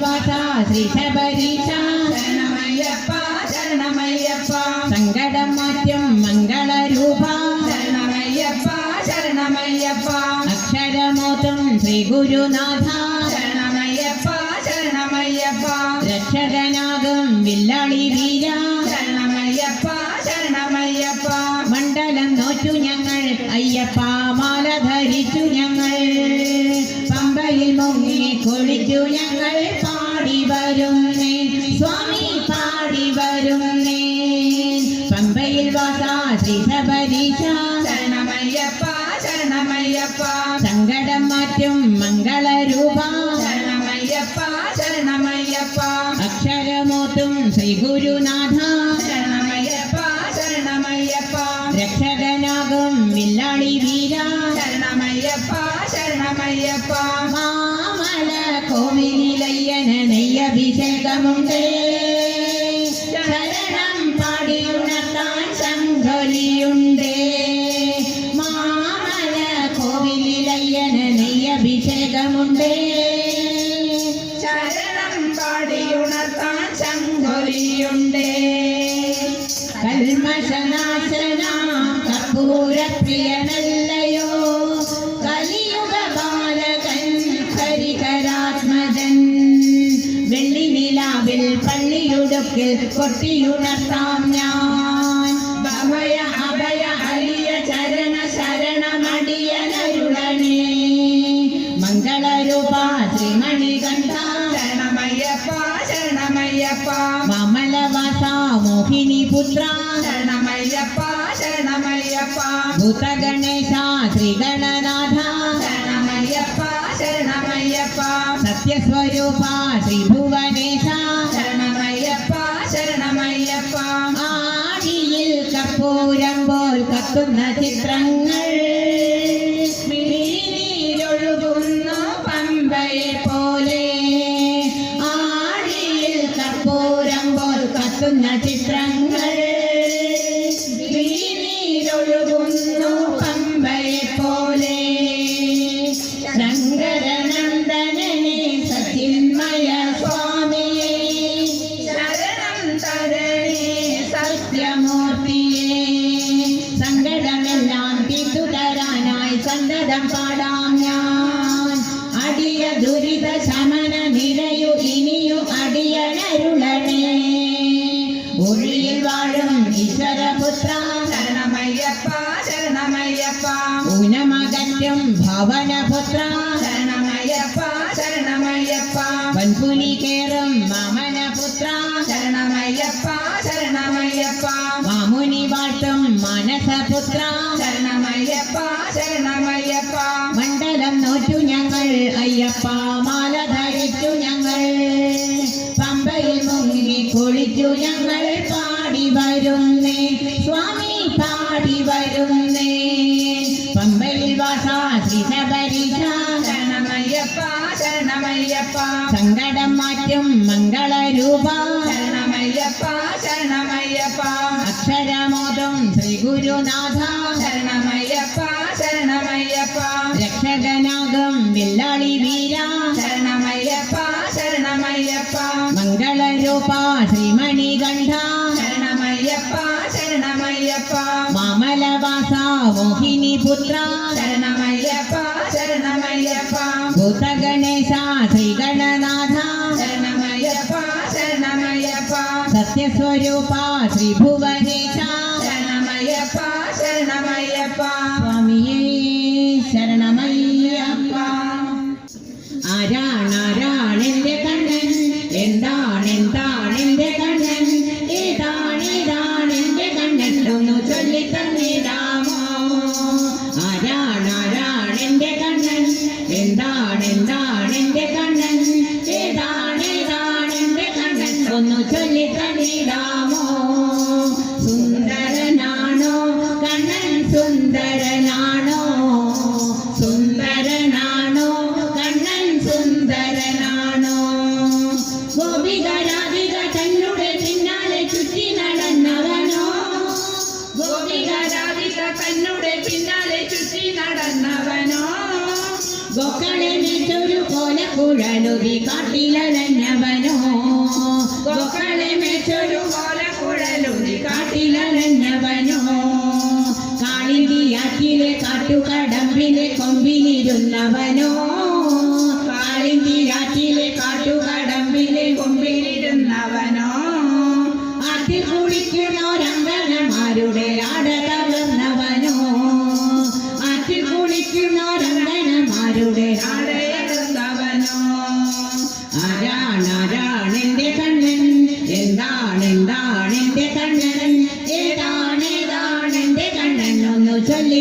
വാസ ശ്രീ ശബരീശ ശരണമയ്യപ്പ ശരണമയ്യപ്പ. സങ്കടം മാറ്റും മംഗളരൂപ. ശരണമയ്യപ്പ ശരണമയ്യപ്പ. അക്ഷരമോത്തും ശ്രീ ഗുരുനാഥ ശരണമയ്യപ്പ ശരണമയ്യപ്പ. രക്ഷകനാകും വില്ലളി വീര. ശരണമയ്യപ്പ ശരണമയ്യപ്പ സങ്കടം മാറ്റും മംഗളരൂപ. ശരണമയ്യപ്പ ശരണമയ്യപ്പ അക്ഷരമോത്തും ശ്രീ ഗുരുനാഥ ശരണമയ്യപ്പ ശരണമയ്യപ്പ രക്ഷകനാകും വില്ലാളി വീര. ശരണമയ്യപ്പ ശരണമയ്യപ്പ മാമല കോവിലയ്യന നെയ്യഭിഷേകമുണ്ട്. നെയ്യഭിഷേകമുണ്ട് ചരണം പാടിയുണർത്താൻ ശങ്കൊലിയുണ്ട് കൽമശനാശന കർപ്പൂരപ്രിയനല്ലയോ. കലിയുഗ ബാലകൻ ഹരികരാത്മജൻ വെള്ളി നിലാവിൽ പള്ളിയുടുക്കിൽ കൊട്ടിയുണർത്താം ഞാൻ. ശരണമയ്യപ്പ. മമലവാസ മോഹിനി പുത്ര. ശരണമയ്യപ്പ ശരണമയ്യപ്പ. ഭൂതഗണേശ ശ്രീഗണനാഥ ശരണമയ്യപ്പ ശരണമയ്യപ്പ. സത്യസ്വരൂപ ശ്രീഭുവനേശ ശരണമയ്യപ്പ ശരണമയ്യപ്പ. ആഴിയിൽ കർപ്പൂരം പോൽ കത്തുന്ന ചിത്രങ്ങൾ. സന്തതം പാടാം ഞാൻ. അടിയ ദുരിത ശമന നിരയു ഇനിയും അടിയനരുളണേ ഒഴിയിൽ വാഴും ഈശ്വരപുത്ര. ശരണമയ്യപ്പ ശരണമയ്യപ്പ. ഉനമകറ്റും ഭവനപുത്ര. ഞങ്ങൾ പാടി വരുന്നേ. സ്വാമി പാടി വരുന്നേ. പമ്പയിൽ വാസ ശ്രീ ശബരീശ ശരണമയ്യപ്പ. സങ്കടം മാറ്റും മംഗളരൂപ. ശരണമയ്യപ്പ ശരണമയ്യപ്പ. അക്ഷരമോദം ശ്രീ ഗുരുനാഥ ശരണമയ്യപ്പ. மோகினி புத்ரா சரணம കണ്ണൻ എന്താണെന്താണെന്റെ കുളിക്കുന്നോരങ്കനമാരുടെ ആട തകർന്നവനോ? ആറ്റിൽ കുളിക്കുന്നോരങ്കനമാരുടെ ആട ആടയിരുന്നവനോ ആരാണാരാണെന്റെ കണ്ണൻ? എന്താണെന്താണെന്റെ കണ്ണൻ? ഏതാണേതാണെന്റെ കണ്ണൻ? ഒന്ന് ചൊല്ലി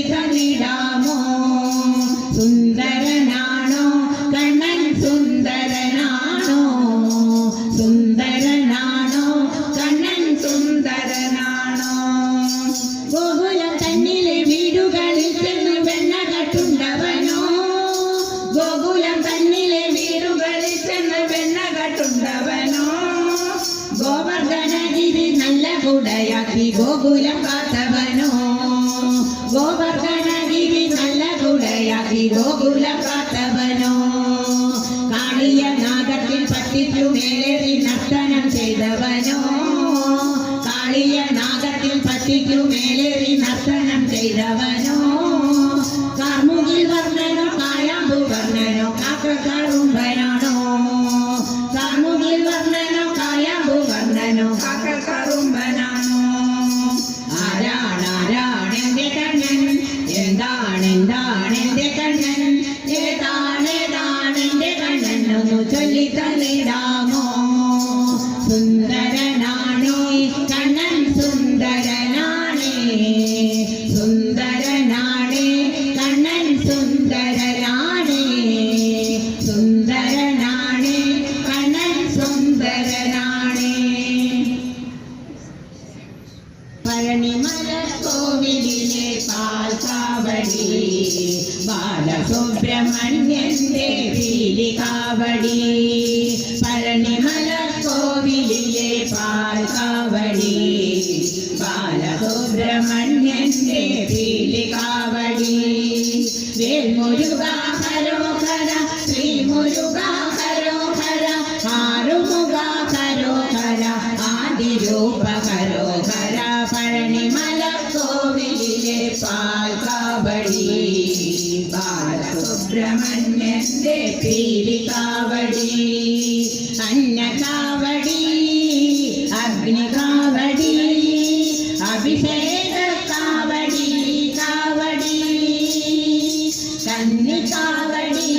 കുടയാക്കി ഗോകുലം കാത്തവനോ ഗോവർദ്ധനഗിരി നല്ല കുടയാക്കി ഗോകുലം കാത്തവനോ കാളിയ നാഗത്തിൽ പട്ടിച്ചു മേലേറി നർത്തനം ചെയ്തവനോ? കാളിയ നാഗത്തിൽ പട്ടിച്ചു മേലേറി നർത്തനം ചെയ്തവനോ? കാർമുകിൽ വർണനോ കായാമ്പു വർണനോ കാക്കക്കാറുമ്പനാണോ കാർമുകിൽ വർണനോ കായാമ്പു വർണനോ കാക്കക്കറുമ്പനാണോ പഴനിമല കോവിലിലെ പാൽക്കാവടി ബാലസുബ്രഹ്മണ്യന്റെ പീലികാവടി ബാലസുബ്രഹ്മണ്യന്റെ പീലികാവടി അന്നകാവടി അഗ്നികാവടി അഭിഷേക കാവടി കാവടി കന്നിക്കാവടി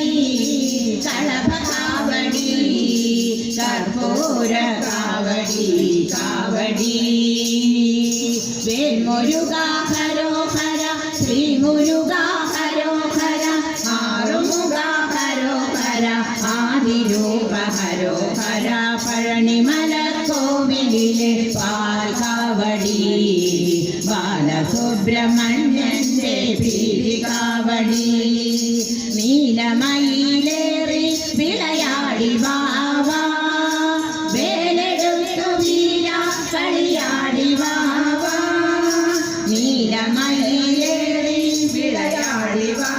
കളഭകാവടി കർപ്പൂര കാവടി കോവിലിലെ പാൽക്കാവടി ബാലസുബ്രഹ്മണ്യന്റെ പീരികാവടി നീലമയിലേറി വിളയാടി വാവാ വേലെടുത്തു വീര കളിയാടി വാവാ. നീലമയിലേറി വിളയാടി വാവാ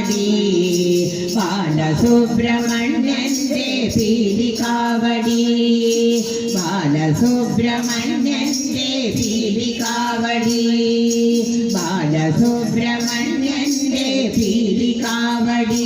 പാൽക്കാവടി ബാലസുബ്രഹ്മണ്യന്റെ പീലികാവടി ബാലസുബ്രഹ്മണ്യന്റെ പീലികാവടി ബാലസുബ്രഹ്മണ്യന്റെ പീലികാവടി